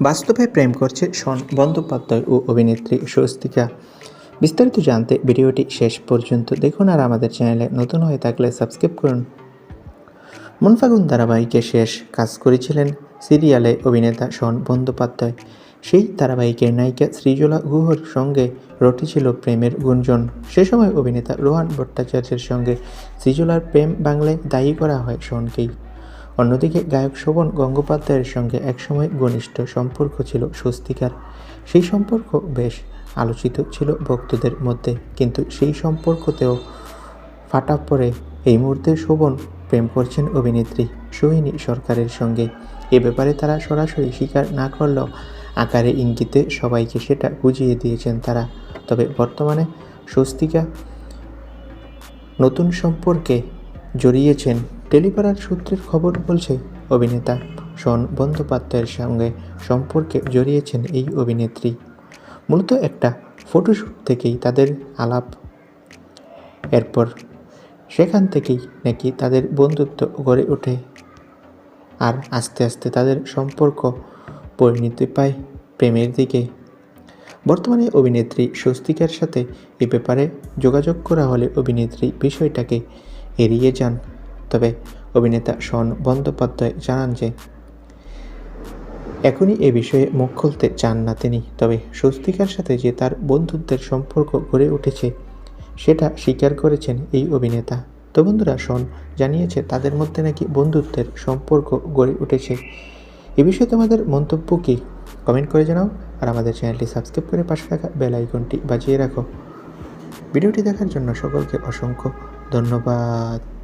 বাস্তবে প্রেম করছে শন বন্দ্যোপাধ্যায় ও অভিনেত্রী স্বস্তিকা। বিস্তারিত জানতে ভিডিওটি শেষ পর্যন্ত দেখুন আর আমাদের চ্যানেলে নতুন হয়ে থাকলে সাবস্ক্রাইব করুন। মনফাগুন ধারাবাহিকে শেষ কাজ করেছিলেন সিরিয়ালে অভিনেতা শন বন্দ্যোপাধ্যায়। সেই ধারাবাহিকের নায়িকা সৃজলা গুহর সঙ্গে রটেছিল প্রেমের গুঞ্জন। সে সময় অভিনেতা রোহান ভট্টাচার্যের সঙ্গে সৃজলার প্রেম বাংলায় দায়ী করা হয় শনকেই। অন্যদিকে গায়ক শোভন গঙ্গোপাধ্যায়ের সঙ্গে একসময় ঘনিষ্ঠ সম্পর্ক ছিল স্বস্তিকার। সেই সম্পর্ক বেশ আলোচিত ছিল ভক্তদের মধ্যে, কিন্তু সেই সম্পর্কতেও ফাটা পড়ে। এই মুহূর্তে শোভন প্রেম করছেন অভিনেত্রী সোহিনী সরকারের সঙ্গে। এ ব্যাপারে তারা সরাসরি স্বীকার না করলেও আকারে ইঙ্গিতে সবাইকে সেটা বুঝিয়ে দিয়েছেন তারা। তবে বর্তমানে স্বস্তিকা নতুন সম্পর্কে জড়িয়েছেন টেলিপাড়ার সূত্রের খবর বলছে, অভিনেতা শন বন্দ্যোপাধ্যায়ের সঙ্গে সম্পর্কে জড়িয়েছেন এই অভিনেত্রী। মূলত একটা ফটোশ্যুট থেকেই তাদের আলাপ। এরপর সেখান থেকেই নাকি তাদের বন্ধুত্ব গড়ে ওঠে। আর আস্তে আস্তে তাদের সম্পর্ক পরিণতি পায় প্রেমের দিকে। বর্তমানে অভিনেত্রী স্বস্তিকার সাথে এ ব্যাপারে যোগাযোগ করা হলে অভিনেত্রী বিষয়টাকে এড়িয়ে যান। তবে অভিনেতা শন বন্দ্যোপাধ্যায় জানান যে, এখনই এ বিষয়ে মুখ খুলতে চান না তিনি। তবে স্বস্তিকার সাথে যে তার বন্ধুত্বের সম্পর্ক গড়ে উঠেছে, সেটা স্বীকার করেছেন এই অভিনেতা। তো বন্ধুরা, শন জানিয়েছে, তাদের মধ্যে নাকি বন্ধুত্বের সম্পর্ক গড়ে উঠেছে। এ বিষয়ে তোমাদের মন্তব্য কী? কমেন্ট করে জানাও আর আমাদের চ্যানেলটি সাবস্ক্রাইব করে পাশে থাকা বেল আইকনটি বাজিয়ে রাখো। ভিডিওটি দেখার জন্য সকলকে অসংখ্য ধন্যবাদ।